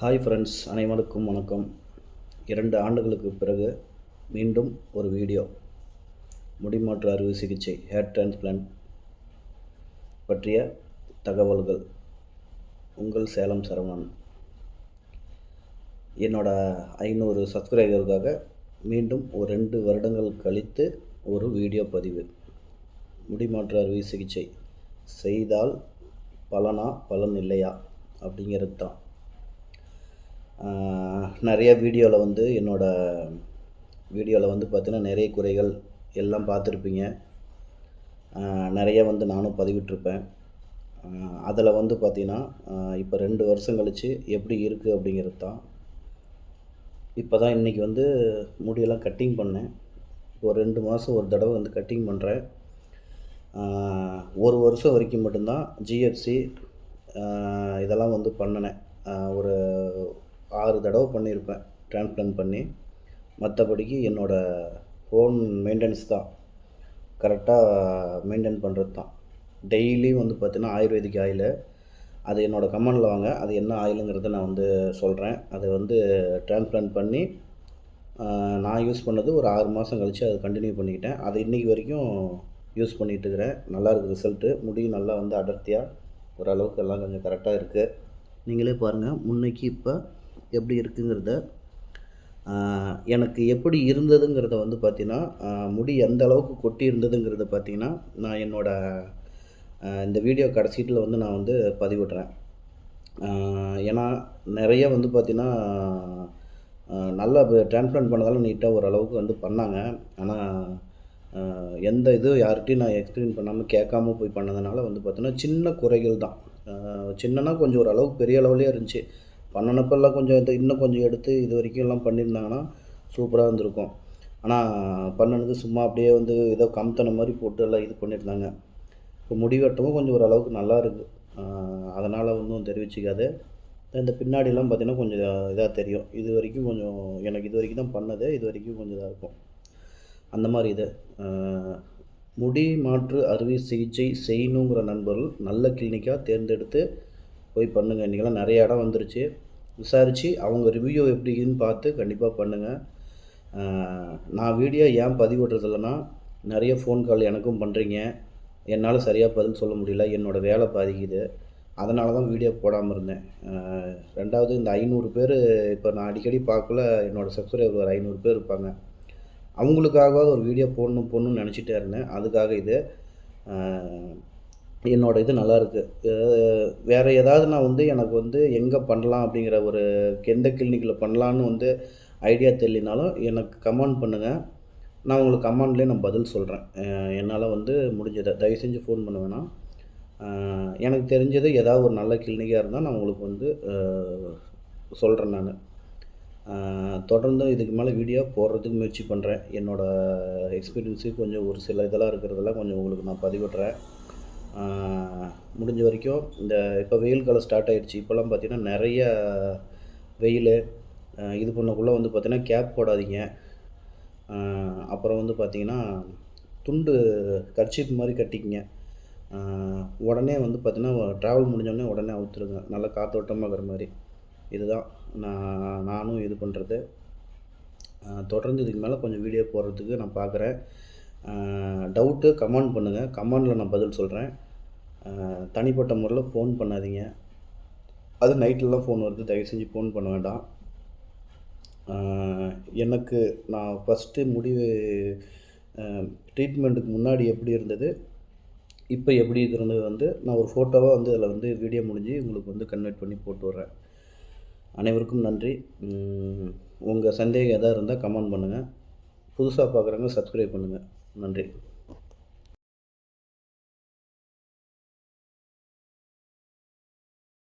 Hi friends அனைவருக்கும் வணக்கம். இரண்டு ஆண்டுகளுக்கு பிறகு மீண்டும் ஒரு வீடியோ. முடிமாற்று அறுவை சிகிச்சை ஹேர் டிரான்ஸ்பிளான்ட் பற்றிய தகவல்கள். உங்கள் சேலம் சரவணன். என்னோட ஐநூறு சப்ஸ்கிரைபருக்காக மீண்டும் ஒரு ரெண்டு வருடங்கள் கழித்து ஒரு வீடியோ பதிவு. முடிமாற்று அறுவை சிகிச்சை செய்தால் பலனா பலன் இல்லையா? அப்படிங்கிறது தான். நிறைய வீடியோவில் வந்து என்னோடய வீடியோவில் வந்து பார்த்தீங்கன்னா நிறைய குறைகள் எல்லாம் பார்த்துருப்பீங்க நிறைய வந்து நானும் பதிவிட்டிருப்பேன். அதில் வந்து பார்த்திங்கன்னா இப்போ ரெண்டு வருஷம் கழித்து எப்படி இருக்குது அப்படிங்கிறது தான். இப்போ தான் இன்றைக்கி வந்து முடியெல்லாம் கட்டிங் பண்ணேன். இப்போ ஒரு ரெண்டு மாதம் ஒரு தடவை வந்து கட்டிங் பண்ணுறேன் ஒரு வருஷம் வரைக்கும் மட்டும்தான் ஜிஎஃப்சி இதெல்லாம் வந்து பண்ணினேன். ஒரு ஆறு தடவை பண்ணியிருப்பேன். டிரான்ஸ்பிளான் பண்ணி மற்றபடிக்கு என்னோடய ஃபோன் மெயின்டெனன்ஸ் தான். கரெக்டாக மெயின்டைன் பண்ணுறது தான். டெய்லியும் வந்து பார்த்திங்கன்னா ஆயுர்வேதிக் ஆயில் அது என்னோடய கமெண்டில் வாங்க. அது என்ன ஆயிலுங்கிறத நான் வந்து சொல்கிறேன் அதை வந்து டிரான்ஸ்பிளான் பண்ணி நான் யூஸ் பண்ணது ஒரு ஆறு மாதம் கழித்து அதை கண்டினியூ பண்ணிக்கிட்டேன். அது இன்றைக்கி வரைக்கும் யூஸ் பண்ணிகிட்டு இருக்கிறேன். நல்லா இருக்குது ரிசல்ட்டு முடியும் நல்லா வந்து அடர்த்தியாக ஓரளவுக்கு எல்லாம் கொஞ்சம் கரெக்டாக இருக்குது நீங்களே பாருங்கள் முன்னைக்கு இப்போ எப்படி இருக்குங்கிறத எனக்கு எப்படி இருந்ததுங்கிறத வந்து பார்த்தீங்கன்னா முடி எந்த அளவுக்கு கொட்டி இருந்ததுங்கிறத பார்த்திங்கன்னா நான் என்னோடய இந்த வீடியோ கடைசீட்டில் வந்து நான் வந்து பதிவிடுறேன். ஏன்னா நிறைய வந்து பார்த்திங்கன்னா நல்லா நல்லா டிரான்ஸ்பிளான்ட் பண்ணதால நீட்டாக ஓரளவுக்கு வந்து பண்ணாங்க. ஆனால் எந்த இதுவும் யார்கிட்டையும் நான் எக்ஸ்பிளைன் பண்ணாமல் கேட்காம போய் பண்ணதுனால வந்து பார்த்திங்கன்னா சின்ன குறைகள் தான். சின்னன்னா சின்னனா கொஞ்சம் ஓரளவுக்கு பெரிய அளவுலேயே இருந்துச்சு. பண்ணனப்பெல்லாம் கொஞ்சம் இது இன்னும் கொஞ்சம் எடுத்து இது வரைக்கும் எல்லாம் பண்ணியிருந்தாங்கன்னா சூப்பராக இருந்திருக்கும். ஆனால் பண்ணனுக்கு சும்மா அப்படியே வந்து ஏதோ கமுத்தன மாதிரி போட்டு எல்லாம் இது பண்ணியிருந்தாங்க. இப்போ முடி வெட்டவும் கொஞ்சம் ஓரளவுக்கு நல்லா இருக்குது அதனால் ஒன்றும் தெரிவிச்சிக்காது. இந்த பின்னாடிலாம் பார்த்தீங்கன்னா கொஞ்சம் இதாக தெரியும். இது வரைக்கும் கொஞ்சம் எனக்கு இது வரைக்கும் தான் பண்ணது. இது வரைக்கும் கொஞ்சம் இதாக இருக்கும். அந்த மாதிரி இது. முடி மாற்று அறுவை சிகிச்சை செய்யணுங்கிற நண்பர்கள் நல்ல கிளினிக்காக தேர்ந்தெடுத்து போய் பண்ணுங்கள் இன்றைக்கெல்லாம் நிறைய இடம் வந்துருச்சு. விசாரித்து அவங்க ரிவ்யூ எப்படின்னு பார்த்து கண்டிப்பாக பண்ணுங்கள் நான் வீடியோ ஏன் பதிவிடுறதில்லனா நிறைய ஃபோன் கால் எனக்கும் பண்ணுறீங்க என்னால் சரியாக பதில் சொல்ல முடியல. என்னோடய வேலை பாதிக்குது. அதனால தான் வீடியோ போடாமல் இருந்தேன். ரெண்டாவது இந்த ஐநூறு பேர் இப்போ நான் அடிக்கடி பார்க்கல. என்னோடய சப்ஸ்கிரைபர் ஒரு ஐநூறு பேர் இருப்பாங்க. அவங்களுக்காகவாவது ஒரு வீடியோ போடணும் போடணும்னு நினச்சிட்டே இருந்தேன். அதுக்காக இது. என்னோடய என்னோட இது நல்லா இருக்குது வேறு ஏதாவது நான் வந்து எனக்கு வந்து எங்கே பண்ணலாம் அப்படிங்கிற ஒரு எந்த கிளினிக்கில் பண்ணலான்னு வந்து ஐடியா தெரியலனாலும் எனக்கு கமெண்ட் பண்ணுங்கள் நான் உங்களுக்கு கமெண்ட்லேயே நான் பதில் சொல்கிறேன் என்னால் வந்து முடிஞ்சதை. தயவு செஞ்சு ஃபோன் பண்ண வேணாம். எனக்கு தெரிஞ்சது ஏதாவது ஒரு நல்ல கிளினிக்காக இருந்தால் நான் உங்களுக்கு வந்து சொல்கிறேன் நான். தொடர்ந்து இதுக்கு மேலே வீடியோ போடுறதுக்கு முயற்சி பண்ணுறேன் என்னோடய எக்ஸ்பீரியன்ஸு கொஞ்சம் ஒரு சில இதெல்லாம் இருக்கிறதெல்லாம் கொஞ்சம் உங்களுக்கு நான் பதிவிடுறேன். முடிஞ்ச வரைக்கும் இந்த இப்போ வெயில் காலம் ஸ்டார்ட் ஆகிடுச்சு இப்போல்லாம் பார்த்தீங்கன்னா நிறைய வெயில் இது பண்ணக்குள்ளே வந்து பார்த்திங்கன்னா கேப் போடாதீங்க. அப்புறம் வந்து பார்த்திங்கன்னா துண்டு கர்ச்சீப் மாதிரி கட்டிக்கிங்க. உடனே வந்து பார்த்திங்கன்னா ட்ராவல் முடிஞ்சோடனே உடனே அவுத்துருங்க. நல்லா காத்தோட்டமாக இருக்கிற மாதிரி. இதுதான் நான் நானும் இது பண்ணுறது தொடர்ந்து இதுக்கு மேலே கொஞ்சம் வீடியோ போடுறதுக்கு நான் பார்க்குறேன் டவுட்டு கமெண்ட் பண்ணுங்கள் கமெண்டில் நான் பதில் சொல்கிறேன் தனிப்பட்ட முறையில் ஃபோன் பண்ணாதீங்க. அது நைட்லலாம் ஃபோன் வருது. தயவு செஞ்சு ஃபோன் பண்ண வேண்டாம். எனக்கு நான் ஃபஸ்ட்டு முடிவு ட்ரீட்மெண்ட்டுக்கு முன்னாடி எப்படி இருந்தது இப்போ எப்படி இருக்கிறது வந்து நான் ஒரு ஃபோட்டோவாக வந்து அதில் வந்து வீடியோ முடிஞ்சு உங்களுக்கு வந்து கன்வெர்ட் பண்ணி போட்டு வர்றேன் அனைவருக்கும் நன்றி. உங்கள் சந்தேகம் எதாக இருந்தால் கமெண்ட் பண்ணுங்கள் புதுசாக பார்க்குறவங்க சப்ஸ்கிரைப் பண்ணுங்கள் நன்றி.